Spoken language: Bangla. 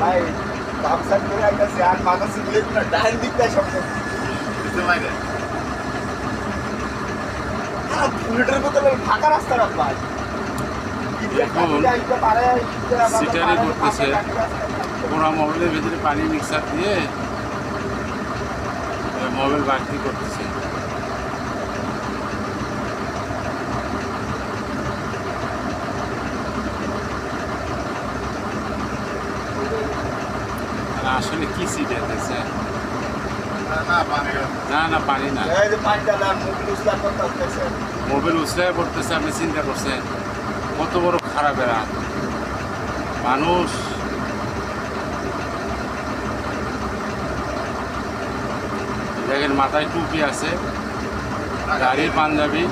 ভাই ফাঁকা রাস্তা মোবাইলের ভিতরে পানি মিক্সার দিয়ে মোবাইল বাড়তি করতেছে। আসলে কি সিট আছে? না না পানি না। এই যে পাঁচটা দাম মুখ উস্তাদ করতে আসতেছে মোবাইল উসলায় পড়তেছে আপনি চিন্তা করছেন কত বড় খারাপ এরা। মানুষ। দেখেন মাথায় টুপি আছে গাড়ির পাঞ্জাবি।